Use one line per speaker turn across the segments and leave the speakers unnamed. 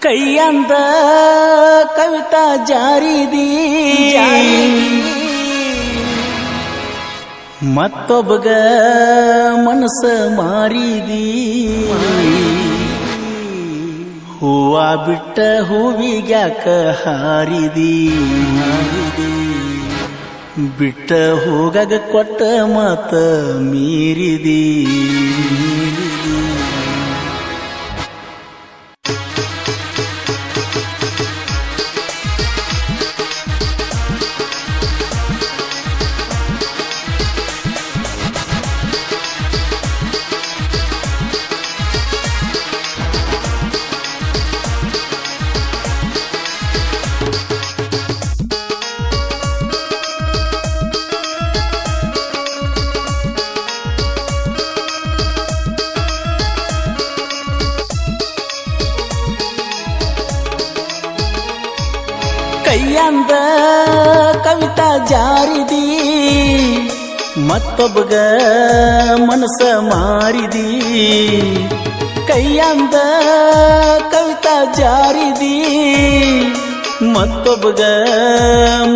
ಕೈಯಂದ ಕವಿತಾ ಜಾರಿದಿ. ಮತ್ತೊಬ್ಬಗ ಮನಸ ಮಾರಿದಿ. ಹೂವ ಬಿಟ್ಟ ಹೂವಿಗ್ಯಾಕ ಹಾರಿದಿ. ಬಿಟ್ಟ ಹೋಗಗ ಕೊಟ್ಟ ಮಾತ ಮೀರಿದಿ. ಕೈಯಂದ ಕವಿತಾ ಜಾರಿದಿ, ಮತ್ತೊಬ್ಬಗ ಮನಸ ಮಾರಿದಿ. ಕೈಯಂದ ಕವಿತಾ ಜಾರಿದಿ, ಮತ್ತೊಬ್ಬಗ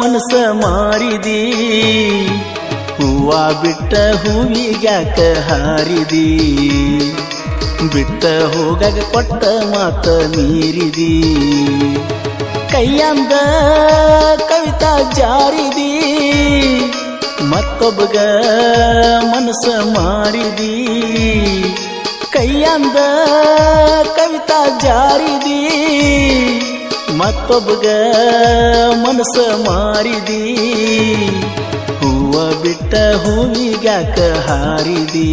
ಮನಸ ಮಾರಿದಿ. ಹೂವ ಬಿಟ್ಟ ಹೂವಿಗ್ಯಾಕ ಹಾರಿದಿ, ಬಿಟ್ಟ ಹೋಗಾಗ ಕೊಟ್ಟ ಮಾತ ಮೀರಿದಿ. ಕೈಯಂದ ಕವಿತಾ ಜಾರಿದಿ, ಮತ್ತೊಬ್ಬಗ ಮನಸ್ಸ ಮಾರಿದಿ ಕೈಯಂದ ಕವಿತಾ ಜಾರಿದಿ, ಮತ್ತೊಬ್ಬಗ ಮನಸ್ಸ ಮಾರಿದಿ ಹೂವ ಬಿಟ್ಟ ಹೂವಿಗ್ಯಾಕ ಹಾರಿದಿ,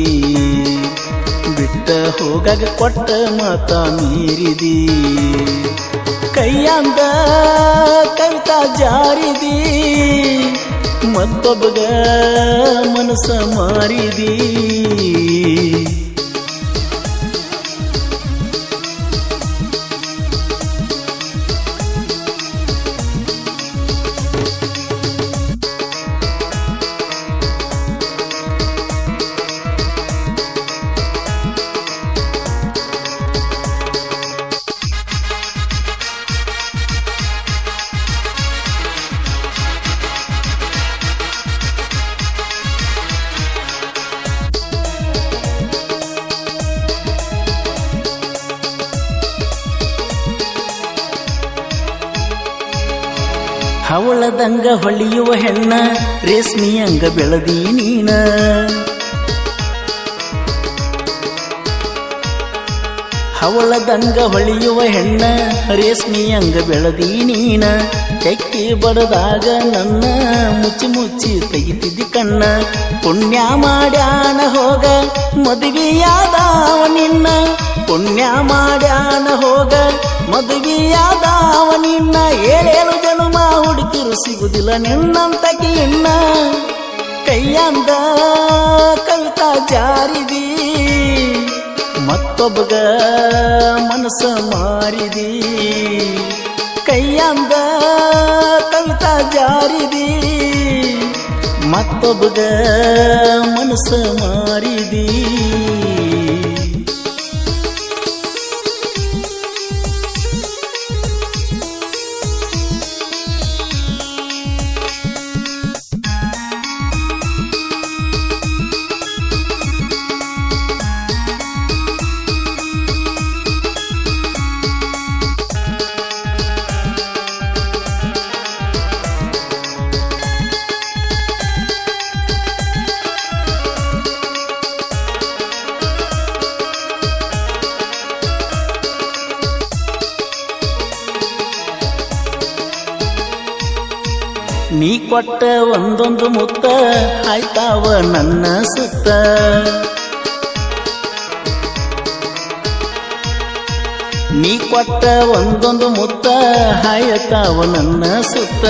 ಬಿಟ್ಟ ಹೋಗಗ ಕೊಟ್ಟ ಮಾತ ಮೀರಿದಿ. ಕೈಯಂದ ಕವಿತಾ ಜಾರಿದಿ ಮತ್ತೊಬ್ಬಗ ಮನಸ್ಸ ಮಾರಿದಿ. ಹವಳದಂಗ ಹೊಳಿಯುವ ಹೆಣ್ಣ ರೇಷ್ಮಿಯಂಗ ಬೆಳದಿ ನೀನ. ಹವಳದಂಗ ಹೊಳಿಯುವ ಹೆಣ್ಣ ರೇಷ್ಮಿಯಂಗ ಬೆಳದಿ ನೀನ. ತೆಕ್ಕಿ ಬಡದಾಗ ನನ್ನ ಮುಚ್ಚಿ ಮುಚ್ಚಿ ತೆಗಿತಿದ್ದಿ ಕಣ್ಣ. ಪುಣ್ಯ ಮಾಡ್ಯಾನ ಹೋಗ, ಮದುವೆಯಾದವ ನಿನ್ನ. ಪುಣ್ಯ ಮಾಡ್ಯಾನ ಹೋಗ, ಮದುವೆಯಾದವ ನಿನ್ನ. ಏಳೇಳು ಹುಡುಕಿರು ಸಿಗುದಿಲ್ಲ ನಿನ್ನಂತ ಇನ್ನ ಕೈಯಂದ ಕಲ್ತ ಜಾರಿದಿ. ಮತ್ತೊಬ್ಬಗ ಮನಸ ಮಾರಿದಿ. ಕೈಯಂದ ಕಲ್ತ ಜಾರಿದಿ. ಮತ್ತೊಬ್ಬಗ ಮನಸ ಮಾರಿದಿ. ನೀ ಕೊಟ್ಟ ಒಂದೊಂದು ಮುತ್ತ ಆಯ್ತಾವ ನನ್ನ ಸುತ್ತ. ನೀ ಕೊಟ್ಟ ಒಂದೊಂದು ಮುತ್ತ ಹಾಯತಾವ ನನ್ನ ಸುತ್ತ.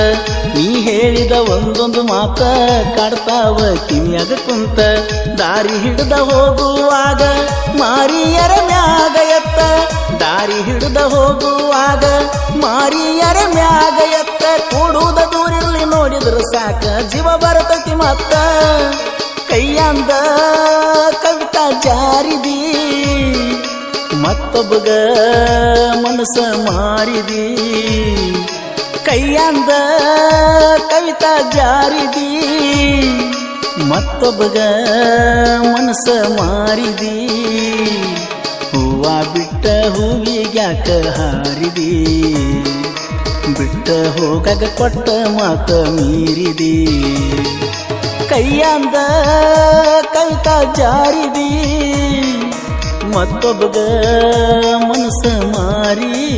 ನೀ ಹೇಳಿದ ಒಂದೊಂದು ಮಾತ ಕಾಡ್ತಾವ ಕಿವಿಯಾಗ ಕುಂತ. ದಾರಿ ಹಿಡ್ದ ಹೋಗುವಾಗ ಮಾರಿಯರ ಮ್ಯಾಗ ಎತ್ತ. ದಾರಿ ಹಿಡ್ದ ಹೋಗುವಾಗ ಮಾರಿಯರ ಮ್ಯಾಗ ಎತ್ತ. ಕೂಡುವುದ ದೂರಿರ್ಲಿ ನೋಡಿದ್ರು ಸಾಕ ಜೀವ ಬರತತಿ ಮತ್ತ. ಕೈಯಂದ ಕವಿತಾ ಜಾರಿದಿ. ಮತ್ತೊಬ್ಬಗ ಮನಸ್ಸ ಮಾರಿದಿ. ಕೈಯಂದ ಕವಿತಾ ಜಾರಿದಿ. ಮತ್ತೊಬ್ಬಗ ಮನಸ್ಸ ಮಾರಿದಿ. ಹೂವ ಬಿಟ್ಟ ಹೂವಿಗ್ಯಾಕ ಹಾರಿದಿ. ಬಿಟ್ಟ ಹೋಗಾಗ ಕೊಟ್ಟ ಮಾತ ಮೀರಿದಿ. ಕೈಯಂದ ಕವಿತಾ ಜಾರಿದಿ. ಮತ್ತೊಬ್ಬಗ ಮನಸ್ಸು ಮಾರಿದಿ.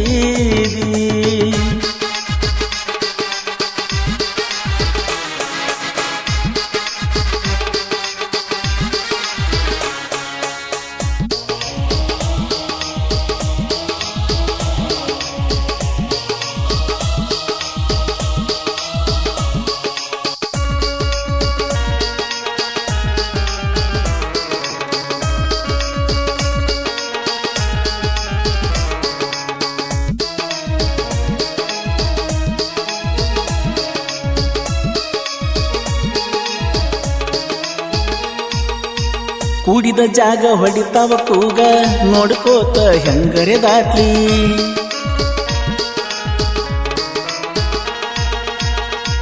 ಕೂಡಿದ ಜಾಗ ಹೊಡಿತಾವ ಕೂಗ. ನೋಡ್ಕೋತ ಹೆಂಗರೆ ದಾಟ್ಲಿ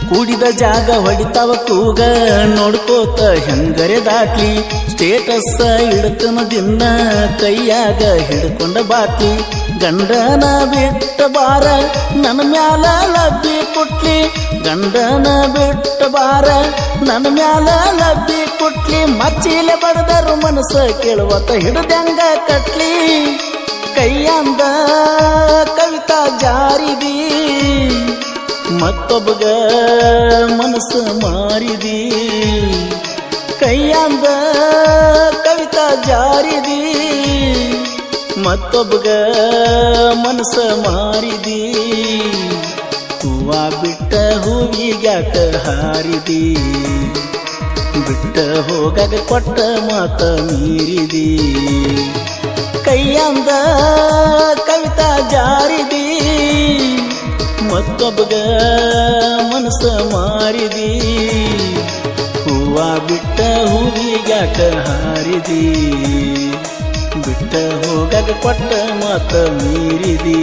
ಕೂಡಿದ ಜಾಗ ಹೊಡಿತಾವ ಕೂಗ. ನೋಡ್ಕೋತ ಹೆಂಗರೆ ದಾಟ್ಲಿ ಸ್ಟೇಟಸ್ ಹಿಡ್ಕನ ದಿನ ಕೈಯಾಗ ಹಿಡ್ಕೊಂಡ ಬಾಟ್ಲಿ ಗಂಡನ ಬಿಟ್ಟ ಬಾರ ನನ್ನ ಮ್ಯಾಲ ಲಬ್ಬಿ ಕೊಟ್ಲಿ. ಗಂಡನ ಬಿಟ್ಟ ಬಾರ ನನ್ನ ಮ್ಯಾಲ ಲಬ್ಬಿ ಕೊಟ್ಲಿ. ಮಚ್ಚಿಲೆ ಬಡದರು ಮನಸ್ಸ ಕೇಳುವತ್ತ ಹಿಡ್ದಂಗ ಕಟ್ಲಿ. ಕೈಯಂದ ಕವಿತಾ ಜಾರಿದಿ. ಮತ್ತೊಬ್ಬಗ ಮನಸ್ಸು ಮಾರಿದಿ. ಕೈಯಂದ ಕವಿತಾ ಜಾರಿದಿ. ಮತ್ತೊಬ್ಬಗ ಮನಸ ಮಾರಿದಿ. ಹೂವ ಬಿಟ್ಟ ಹೂವಿಗ್ಯಾಕ ಹಾರಿದಿ. ಬಿಟ್ಟ ಹೋಗಾಗ ಕೊಟ್ಟ ಮಾತ ಮೀರಿದಿ. ಕೈಯಂದ ಕವಿತಾ ಜಾರಿದಿ. ಮತ್ತೊಬ್ಬಗ ಮನಸ ಮಾರಿದಿ. ಹೂವ ಬಿಟ್ಟ ಹೂವಿಗ್ಯಾಕ ಹಾರಿದಿ. ಬಿಟ್ಟ ಹೋಗಾಗ ಕೊಟ್ಟ ಮಾತ ಮೀರಿದಿ.